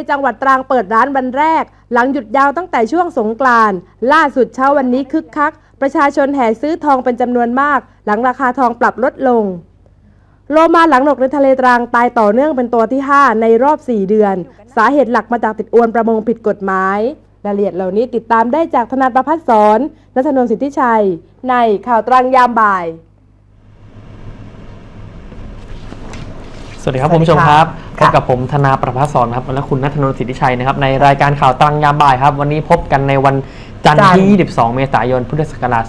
ในจังหวัดตรังเปิดร้านวันแรก หลังหยุดยาวตั้งแต่ช่วงสงกรานต์ล่าสุดเช้าวันนี้คึกคัก ประชาชนแห่ซื้อทองเป็นจำนวนมาก หลังราคาทองปรับลดลงโลมาหลังหนกในทะเลตรังตายต่อเนื่องเป็นตัวที่ 5 ในรอบ 4 เดือน สาเหตุหลักมาจากติดอวนประมงผิดกฎหมายรายละเอียดเหล่านี้ติดตามได้จากธนาประพัฒสอนนัทนนท์สิทธิชัย ในข่าวตรังยามบ่าย สวัสดีครับสวัคุสณดีผู้ชมครับพค่ะบกับผมธนาประภาสอนครับและคุณนัทนนท์สิทธิชัยนะครับในรายการข่าวตรังยามบ่ายครับ วันนี้พบกันในวันจันทจันทร์ร์ที่ 22 เมษายน พุทธศักราช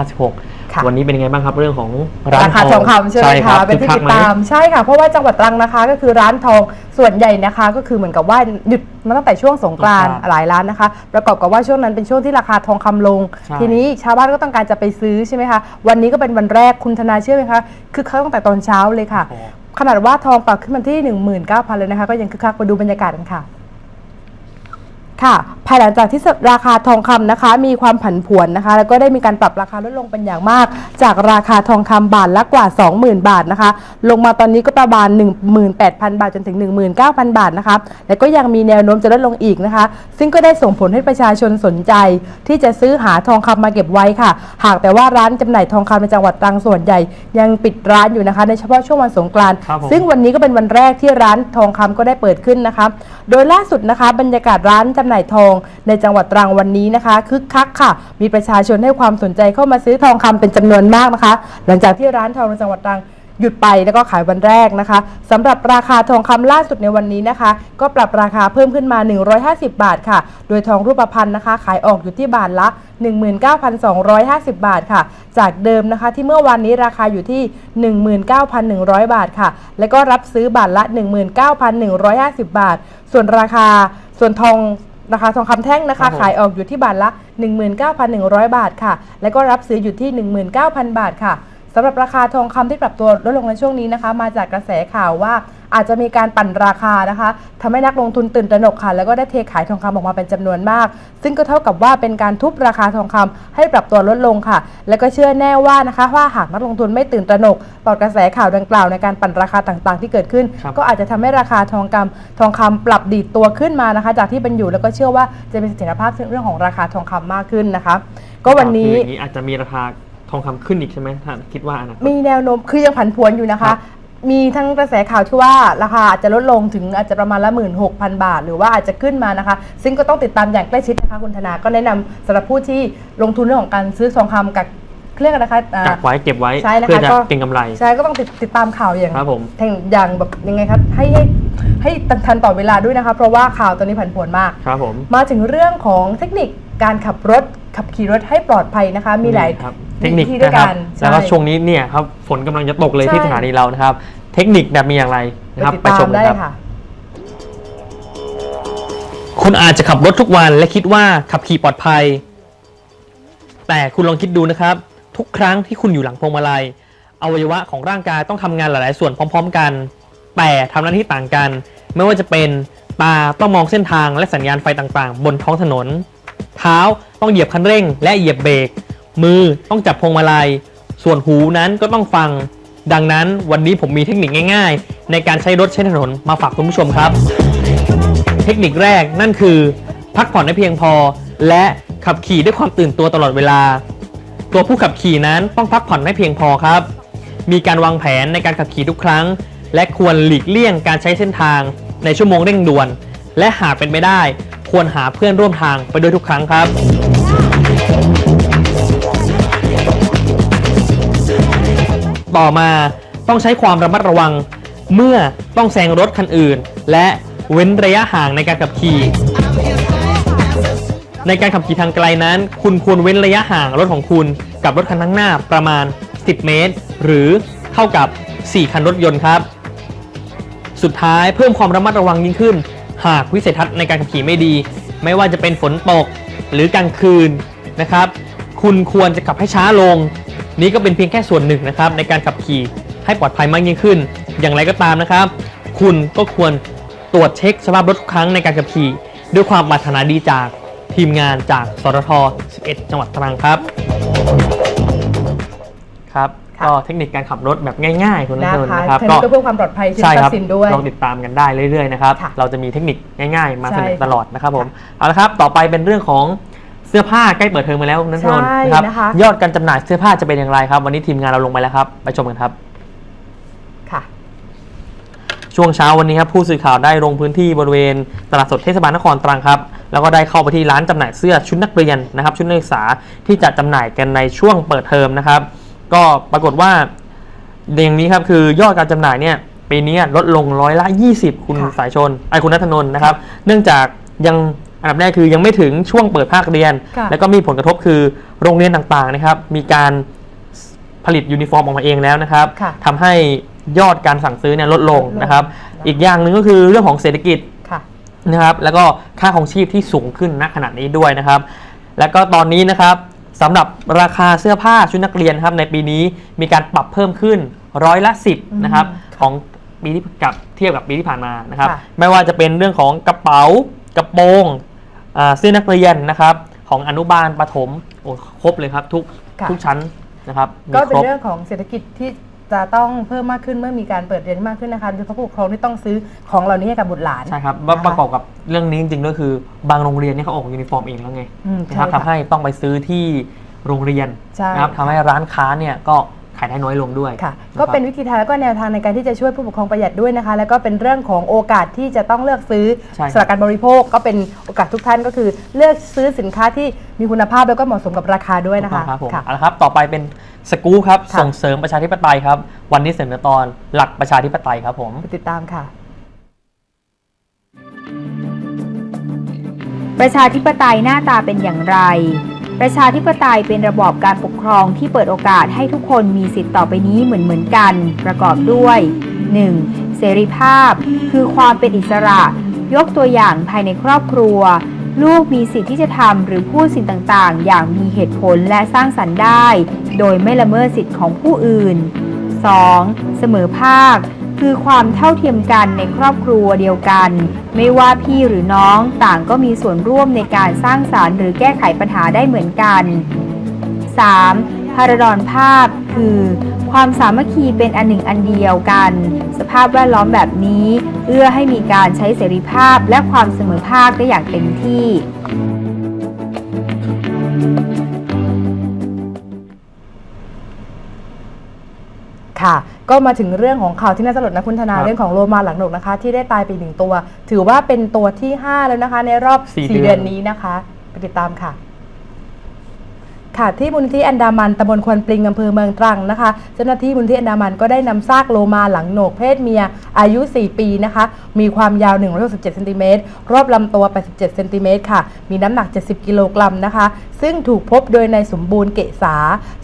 2556ค่ะวันนี้เป็นยังไงบ้างครับเรื่องของร้านราคาทองคำใช่ไหมครัคะบเป็นที่คึติกดคักไหตามใช่ค่ะเพราะว่าจังหวัดตรังนะคะก็คือร้านทองส่วนใหญ่นะคะก็คือเหมือนกับว่าหยุดมาตั้งแต่ช่วงสงกรานต์สงกรานต์หลายร้านนะคะ ประกอบกับว่าช่วงนั้นเป็นช่วงที่ราคาทองคำลงใช่ทีนี้ชาวบ้านก็ต้องการจะไปซื้อใช่ไหมคะวันนี้ก็เป็นวันแรกคุณธนาเชื่อไหมคะคือเขาตั้งแต่ตอนเช้าเลยค่ะโอ้ ขนาดว่าทองปรับขึ้นมาที่ 19,000เลยนะคะ ก็ยังคึกคักไปดูบรรยากาศกันค่ะ ค่ะ ภายหลังจากที่ราคาทองคำนะคะ มีความผันผวนนะคะ แล้วก็ได้มีการปรับราคาลดลงเป็นอย่างมาก จากราคาทองคำบาทละกว่า 20,000 บาทนะคะ ลงมาตอนนี้ก็ประมาณ 18,000 บาทจนถึง 19,000 บาทนะคะ แล้วก็ยังมีแนวโน้มจะลดลงอีกนะคะ ซึ่งก็ได้ส่งผลให้ประชาชนสนใจ ที่จะซื้อหาทองคำมาเก็บไว้ค่ะ หากแต่ว่าร้านจำหน่ายทองคำในจังหวัดตรังส่วนใหญ่ ยังปิดร้านอยู่นะคะในเฉพาะช่วงวันสงกรานต์ครับผม ซึ่งวันนี้ก็เป็นวันแรกที่ร้านทองคำก็ได้เปิดขึ้นนะคะ โดยล่าสุดนะคะ บรรยากาศร้านจำหน่ายทอง ในจังหวัดตรังวันนี้นะคะคึกคักค่ะ มีประชาชนให้ความสนใจเข้ามาซื้อทองคำเป็นจำนวนมากนะคะ หลังจากที่ร้านทองในจังหวัดตรังหยุดไปแล้วก็ขายวันแรกนะคะสำหรับราคาทองคำล่าสุดในวันนี้นะคะ ก็ปรับราคาเพิ่มขึ้นมา 150 บาทค่ะ โดยทองรูปพรรณนะคะ ขายออกอยู่ที่บาทละ 19,250 บาทค่ะ จากเดิมนะคะที่เมื่อวานนี้ราคาอยู่ที่ 19,100 บาทค่ะ แล้วก็รับซื้อบาทละ 19,150 บาท ส่วนราคาส่วนทอง ราคาทองคำแท่งนะครัคะบผมขายออกอยู่ที่บาทละ 19,100 บาทค่ะ แล้วก็รับซื้ออยู่ที่ 19,000 บาทค่ะสำหรับราคาทองคำที่ปรับตัวลดลงในช่วงนี้นะคะ มาจากกระแสข่าวว่า อาจจะมีการปั่นราคานะคะทำให้นักลงทุนตื่นตระหนกค่ะ แล้วก็ได้เทขายทองคำออกมาเป็นจำนวนมาก ซึ่งก็เท่ากับว่าเป็นการทุบราคาทองคำให้ปรับตัวลดลงค่ะ แล้วก็เชื่อแน่ว่านะคะว่าหากนักลงทุนไม่ตื่นตระหนกต่อกระแสข่าวดังกล่าวในการปั่นราคาต่างๆ ที่เกิดขึ้นครับก็อาจจะทำให้ราคาทองคำทองคำปรับดีดตัวขึ้นมานะคะ จากที่เป็นอยู่แล้วก็เชื่อว่าจะมีเสถียรภาพเรื่องของราคาทองคำมากขึ้นนะคะ ก็วันนี้คืออย่างนี้อาจจะมีราคาทองคำขึ้นอีกใช่ไหมถ้าคิดว่าอนะมีแนวโน้มคือยังผันผวนอยู่นะครัคะบ มีทั้งกระแสข่าวที่ว่าราคาอาจจะลดลงถึงอาจจะประมาณละหมื่นหกพันบาท หรือว่าอาจจะขึ้นมานะคะ ซึ่งก็ต้องติดตามอย่างใกล้ชิดนะคะคุณธนาก็แนะนำสำหรับผู้ที่ลงทุนเรื่องของการซื้อทองคำกับเรียกอะไรนะคะอ่า กักไว้เก็บไว้ใช่นะคะเพื่อจะก็ เก็งกำไร ใช่ก็ต้องติดติดตามข่าวอย่าง ครับผมแทงอย่างแบบยังไงครับให้ให้ให้ทันต่อเวลาด้วยนะคะ เพราะว่าข่าวตัวนี้ผันผวนมาก ครับผม มาถึงเรื่องของเทคนิคการขับรถขับขี่รถให้ปลอดภัยนะคะ มีหลายครับ เทคนิควิธีด้วนะยครักับนแล้วก็ใช่วงนี้เนี่ยครับฝนกำลังจะตกเลยใช่ที่สถานีเรานะครับ เทคนิคแบบมีอย่างไรนะครับติดไปตาชมมได้กันครับ ค่ะ คุณอาจจะขับรถทุกวันและคิดว่าขับขี่ปลอดภัย แต่คุณลองคิดดูนะครับ ทุกครั้งที่คุณอยู่หลังพวงมาลัยอวัยวะของร่างกายต้องทำงานหลายๆ ส่วนพร้อม ๆ กัน แต่ทำหน้าที่ต่างกัน ไม่ว่าจะเป็นตาต้องมองเส้นทางและสัญญาณไฟต่างๆ บนท้องถนน เท้าต้องเหยียบคันเร่งและเหยียบเบรก มือต้องจับพวงมาลัย ส่วนหูนั้นก็ต้องฟัง ดังนั้นวันนี้ผมมีเทคนิคง่ายๆ ในการใช้รถใช้ถนนมาฝากคุณผู้ชมครับ เทคนิคแรกนั่นคือ พักผ่อนให้เพียงพอ และขับขี่ด้วยความตื่นตัวตลอดเวลา ตัวผู้ขับขี่นั้นต้องพักผ่อนให้เพียงพอครับ มีการวางแผนในการขับขี่ทุกครั้ง และควรหลีกเลี่ยงการใช้เส้นทาง ในชั่วโมงเร่งด่วน และหากเป็นไม่ได้ ควรหาเพื่อนร่วมทางไปด้วยทุกครั้งครับ ต่อมาต้องใช้ความระมัดระวัง เมื่อต้องแซงรถคันอื่น และเว้นระยะห่างในการขับขี่ ในการขับขี่ทางไกลนั้น คุณควรเว้นระยะห่างรถของคุณกับรถคันข้างหน้าประมาณ 10 เมตร หรือเท่ากับ 4 คันรถยนต์ครับ สุดท้ายเพิ่มความระมัดระวังยิ่งขึ้น หากวิสัยทัศน์ในการขับขี่ไม่ดี ไม่ว่าจะเป็นฝนตกหรือกลางคืนนะครับ คุณควรจะขับให้ช้าลง นี่ก็เป็นเพียงแค่ส่วนหนึ่งนะครับในการขับขี่ให้ปลอดภัยมากยิ่งขึ้น อย่างไรก็ตามนะครับ คุณก็ควรตรวจเช็คสภาพรถทุกครั้งในการขับขี่ ด้วยความปรารถนาดีจากทีมงานจากสรท11 จังหวัดตรังครับ ครับค่ะก็เทคนิคการขับรถแบบง่ายๆคุณนันะทนนท์คะนะครับเทรนด์ก็เพื่อความปลอดภัยชีวิใช่ตทครัรัพย์สินด้วยลองติดตามกันได้เรื่อยๆนะครับค่ะเราจะมีเทคนิคง่าย ๆ มาเสนอใช่ตลอดนะครับผมค่ะเอาละครับ ต่อไปเป็นเรื่องของ เสื้อผ้าใกล้เปิดเทอมมาแล้วคุณนัทนนท์ใช่นะครับนะคะ ยอดการจำหน่ายเสื้อผ้าจะเป็นอย่างไรครับ วันนี้ทีมงานเราลงไปแล้วครับ ไปชมกันครับ ค่ะ ช่วงเช้าวันนี้ครับผู้สื่อข่าวได้ลงพื้นที่บริเวณตลาดสดเทศบาลนครตรังครับ แล้วก็ได้เข้าไปที่ร้านจำหน่ายเสื้อชุดนักเรียนนะครับ ชุดนักศึกษาที่จะจำหน่ายกันในช่วงเปิดเทอมนะครับ ก็ปรากฏว่าอย่างนี้ครับคือยอดการจำหน่ายเนี่ยปีนี้ลดลงร้อยละ 20 คุณค่ะ สายชนไอ้คุณนัทนนท์นะครับ เนื่องจากยัง อันดับแรกคือยังไม่ถึงช่วงเปิดภาคเรียนค่ะแล้วก็มีผลกระทบคือโรงเรียนต่างๆนะครับ มีการผลิตยูนิฟอร์มออกมาเองแล้วนะครับค่ะทำให้ยอดการสั่งซื้อเนี่ยลดลงลดลงนะครับนะคะอีกอย่างหนึ่งก็คือเรื่องของเศรษฐกิจค่ะนะครับ แล้วก็ค่าของชีพที่สูงขึ้นณขณะนี้ด้วยนะครับ แล้วก็ตอนนี้นะครับสำหรับราคาเสื้อผ้าชุดนักเรียนครับในปีนี้มีการปรับเพิ่มขึ้นร้อยละ 10นะครับอืมของปีที่กับเทียบกับปีที่ผ่านมานะครับค่ะไม่ว่าจะเป็นเรื่องของกระเป๋ากระโปรง อ่าเสื้อนักเรียนนะครับของอนุบาลประถมโอ้ครบเลยครับทุกค่ะ ทุกชั้นนะครับมีก็เป็นครบ เรื่องของเศรษฐกิจที่จะต้องเพิ่มมากขึ้นเมื่อมีการเปิดเรียนมากขึ้นนะคะโดยเฉพาะผู้ปกครองที่ต้องซื้อของเหล่านี้ให้กับบุตรหลาน ใช่ครับนะคะประกอบกับเรื่องนี้จริงๆก็คือบางโรงเรียนเนี่ยเขาออกยูนิฟอร์มเองแล้วไงอืมนะใช่ครับค่ะทำให้ต้องไปซื้อที่โรงเรียนใช่ นะครับทำให้ร้านค้าเนี่ยก็ขายได้น้อยลงด้วยค่ะะก็ครับเป็นวิธีทางแล้วก็แนวทางในการที่จะช่วยผู้ปกครองประหยัดด้วยนะคะ แล้วก็เป็นเรื่องของโอกาสที่จะต้องเลือกซื้อใช่ครับสำหรับการบริโภค ก็เป็นโอกาสทุกท่านก็คือเลือกซื้อสินค้าที่มีคุณภาพแล้วก็เหมาะสมกับราคาด้วยนะคะถูกต้องครับผมค่ะเอาละครับต่อไปเป็นสกู๊ปครับค่ะส่งเสริมประชาธิปไตยครับ วันนี้เสนอตอนหลักประชาธิปไตยครับผมไปติดตามค่ะ ประชาธิปไตยหน้าตาเป็นอย่างไร ประชาธิปไตยเป็นระบอบการปกครองที่เปิดโอกาสให้ทุกคนมีสิทธิ์ต่อไปนี้เหมือนเหมือนๆกัน ประกอบด้วย 1. เสรีภาพ คือความเป็นอิสระ ยกตัวอย่างภายในครอบครัว ลูกมีสิทธิ์ที่จะทำหรือพูดสิ่งต่างๆ อย่างมีเหตุผลและสร้างสรรค์ได้ โดยไม่ละเมิดสิทธิ์ของผู้อื่น 2. เสมอภาค คือความเท่าเทียมกันในครอบครัวเดียวกัน ไม่ว่าพี่หรือน้องต่างก็มีส่วนร่วมในการสร้างสารรค์หรือแก้ไขปัญหาได้เหมือนกัน 3. พาราดอนภาพคือ ความสามัคคีเป็นอันหนึ่งอันเดียวกัน สภาพแวดล้อมแบบนี้ เอื้อให้มีการใช้เสรีภาพและความเสมอภาคได้อย่างเต็มที่ค่ะ ก็มาถึงเรื่องของข่าวที่น่าสลดนะคุณธนาครับเรื่องของโลมาหลังหนกนะคะ ที่ได้ตายไปหนึ่งตัว ถือว่าเป็นตัวที่ 5 แล้วนะคะ ในรอบสี่4เดือน เดือนนี้นะคะ ไปติดตามค่ะ ค่ะที่มูลนิธิอันดามันตำบลควนปลิงอำเภอเมืองตรังนะคะ เจ้าหน้าที่มูลนิธิอันดามันก็ได้นำซากโลมาหลังโหนกเพศเมียอายุ 4 ปีนะคะ มีความยาว 167เซนติเมตรรอบลำตัว 87เซนติเมตรค่ะ มีน้ำหนัก 70 กิโลกรัมนะคะ ซึ่งถูกพบโดยในายสมบูรณ์เกษา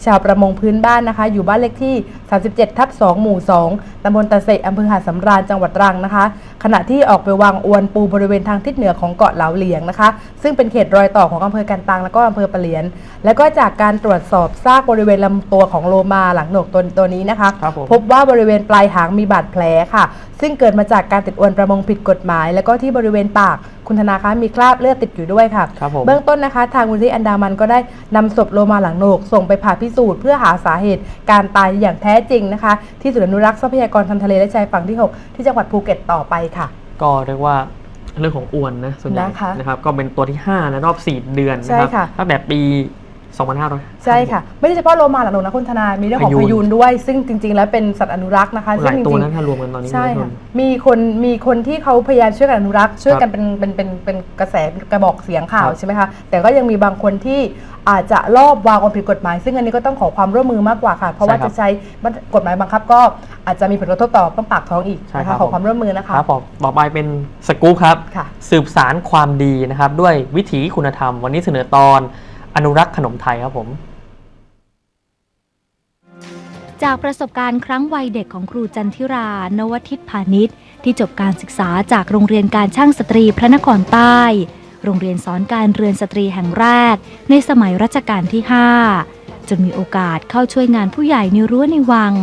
ชาวประมงพื้นบ้านนะคะ อยู่บ้านเลขที่ 37 ทับ 2 หมู่ 2ตำบลตะเสะอำเภอหาดสำราญจังหวัดตรังนะคะ ขณะที่ออกไปวางอวนปูบริเวณทางทิศเหนือของเกาะเหลาเหลียงนะคะ ซึ่งเป็นเขตรอยต่อของอำเภอกันตังแล้วก็อำเภอปะเหลียน แล้วก็จากการตรวจสอบซากบริเวณลำตัวของโลมาหลังโหนกตัวตัวนี้นะคะ ครับผม พบว่าบริเวณปลายหางมีบาดแผลค่ะ ซึ่งเกิดมาจากการติดอวนประมงผิดกฎหมาย แล้วก็ที่บริเวณปากคุณธนาคะมีคราบเลือดติดอยู่ด้วยค่ะ ครับผม เบื้องต้นนะคะ ทางมูลนิธิอันดามันก็ได้นำศพโลมาหลังโหนกส่งไปผ่าพิสูจน์เพื่อหาสาเหตุการตายอย่างแท้จริงนะคะ ที่ศูนย์อนุรักษ์ทรัพยากรทางทะเลและชายฝั่งที่ 6 ที่จังหวัดภูเก็ตต่อไปค่ะ ก็เรียกว่าเรื่องของอวนนะส่วนใหญ่นะคะนะครับก็เป็นตัวที่5ในรอบ 4 เดือนนะครัใช่ค่ะ ตั้งแต่ปี 2500 ใช่ค่ะ ไม่ได้เฉพาะโลมาหลังโหนกนะคุณธนา มีเรื่องของพพยูน ยูนด้วย ซึ่งจริง ๆ แล้วเป็นสัตว์อนุรักษ์นะคะหซึ่ลางยจตัวริงนั้นถ้ารวมกันตอนนี้ใช่ไม่ค่ะนมีคนมีคนที่เขาพยายามช่วยกันอนุรักษ์ช่วยกันเป็นเป็นเป็นเป็นกระแสกระบอกเสียงข่าวครับใช่ไหมคะ แต่ก็ยังมีบางคนที่อาจจะลอบวางความผิดกฎหมาย ซึ่งอันนี้ก็ต้องขอความร่วมมือมากกว่าค่ะ เพราะว่าใช่ครับจะใช้กฎหมายบังคับ ก็อาจจะมีผลกระทบต่อต้องปากท้องอีกใช่นะครัคะบขอความร่วมมือนะคะ ครับผมต่อไปเป็นสกู๊ปครับ ค่ะ สืบสารความดีนะครับ ด้วยวิถีคุณธรรม วันนี้เสนอตอน อนุรักษ์ขนมไทยครับผม จากประสบการณ์ครั้งวัยเด็กของครูจันทิรา นวทิตพาณิชย์ ที่จบการศึกษาจากโรงเรียนการช่างสตรีพระนครใต้ โรงเรียนสอนการเรือนสตรีแห่งแรก ในสมัยรัชกาลที่ 5 จนมีโอกาสเข้าช่วยงานผู้ใหญ่ในรั้วในวัง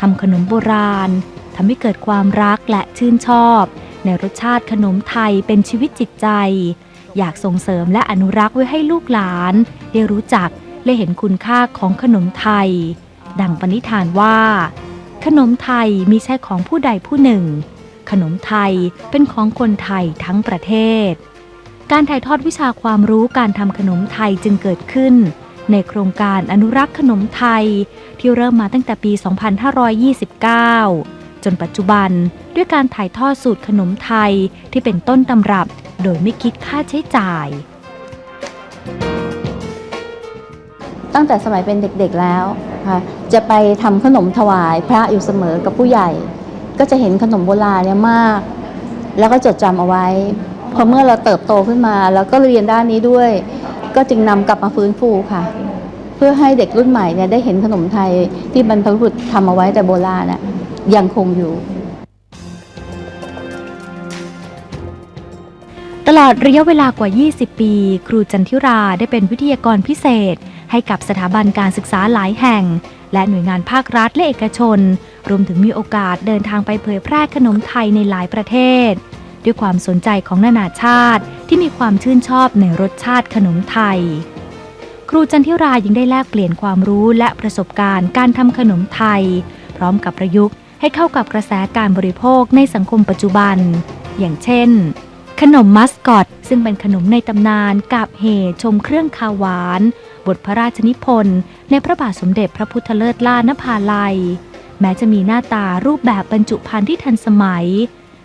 ทำขนมโบราณทำให้เกิดความรักและชื่นชอบ ในรสชาติขนมไทยเป็นชีวิตจิตใจ อยากส่งเสริมและอนุรักษ์ไว้ให้ลูกหลาน ได้รู้จักและเห็นคุณค่าของขนมไทย ดังปณิธานว่า ขนมไทยมิใช่ของผู้ใดผู้หนึ่ง ขนมไทยเป็นของคนไทยทั้งประเทศ การถ่ายทอดวิชาความรู้การทำขนมไทยจึงเกิดขึ้น ในโครงการอนุรักษ์ขนมไทย ที่เริ่มมาตั้งแต่ปี 2529 จนปัจจุบันด้วยการถ่ายทอดสูตรขนมไทยที่เป็นต้นตำรับ โดยไม่คิดค่าใช้จ่าย ตั้งแต่สมัยเป็นเด็กๆแล้วค่ะจะไปทำขนมถวายพระอยู่เสมอกับผู้ใหญ่ ก็จะเห็นขนมโบราณเนี่ยมาก แล้วก็จดจำเอาไว้ พอเมื่อเราเติบโตขึ้นมา แล้วก็เรียนด้านนี้ด้วย ก็จึงนำกลับมาฟื้นฟูค่ะ เพื่อให้เด็กรุ่นใหม่เนี่ยได้เห็นขนมไทยที่บรรพบุรุษทำเอาไว้แต่โบราณน่ะยังคงอยู่ ลอดระยะเวลากว่า 20 ปี ครูจันทิราได้เป็นวิทยากรพิเศษ ให้กับสถาบันการศึกษาหลายแห่ง และหน่วยงานภาครัฐและเอกชน รวมถึงมีโอกาสเดินทางไปเผยแพร่ขนมไทยในหลายประเทศ ด้วยความสนใจของนานาชาติที่มีความชื่นชอบในรสชาติขนมไทย ครูจันทิรายังได้แลกเปลี่ยนความรู้และประสบการณ์การทำขนมไทย พร้อมกับประยุกต์ให้เข้ากับกระแสการบริโภคในสังคมปัจจุบัน อย่างเช่น ขนมมัสกอต ซึ่งเป็นขนมในตำนานกาบเหชมเครื่องคาหวาน บทพระราชนิพนธ์ในพระบาทสมเด็จพระพุทธเลิศล่านภาลัย แม้จะมีหน้าตารูปแบบบรรจุภัณฑ์ที่ทันสมัย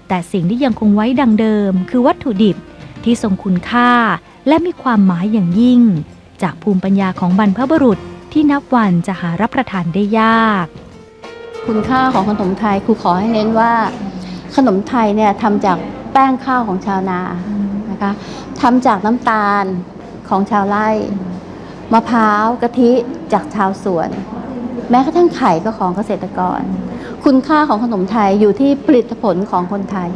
แต่สิ่งที่ยังคงไว้ดังเดิม คือวัตถุดิบที่ทรงคุณค่า และมีความหมายอย่างยิ่ง จากภูมิปัญญาของบรรพบุรุษที่นับวันจะหารับประทานได้ยาก คุณค่าของขนมไทยครูขอให้เน้นว่า ขนมไทยเนี่ยทำจาก แป้งข้าวของชาวนานะคะทำจากน้ำตาลของชาวไร่มะพร้าวกะทิจากชาวสวน แม้กระทั่งไข่ก็ของเกษตรกร คุณค่าของขนมไทยอยู่ที่ผลิตผลของคนไทย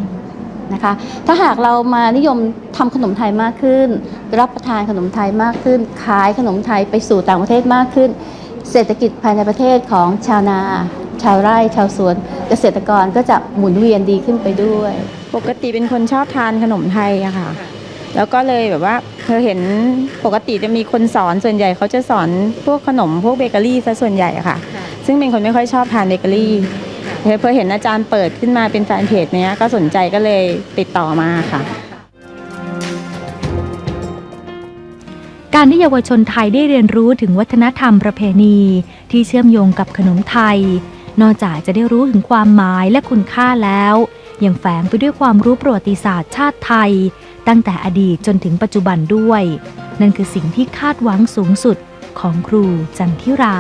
นะคะถ้าหากเรามานิยมทำขนมไทยมากขึ้น รับประทานขนมไทยมากขึ้น ขายขนมไทยไปสู่ต่างประเทศมากขึ้น เศรษฐกิจภายในประเทศของชาวนา ชาวไร่ ชาวสวน เกษตรกรก็จะหมุนเวียนดีขึ้นไปด้วย ปกติเป็นคนชอบทานขนมไทยอะค่ะ แล้วก็เลยแบบว่าเธอเห็นปกติจะมีคนสอนส่วนใหญ่เขาจะสอนพวกขนมพวกเบเกอรี่ซะส่วนใหญ่อะค่ะ ซึ่งเป็นคนไม่ค่อยชอบทานเบเกอรี่พอเห็นอาจารย์เปิดขึ้นมาเป็นแฟนเพจเนี้ยก็สนใจก็เลยติดต่อมาค่ะ การที่เยาวชนไทยได้เรียนรู้ถึงวัฒนธรรมประเพณี ที่เชื่อมโยงกับขนมไทย นอกจากจะได้รู้ถึงความหมายและคุณค่าแล้ว ยังแฝงไปด้วยความรู้ประวัติศาสตร์ชาติไทย ตั้งแต่อดีตจนถึงปัจจุบันด้วย นั่นคือสิ่งที่คาดหวังสูงสุดของครูจันทิรา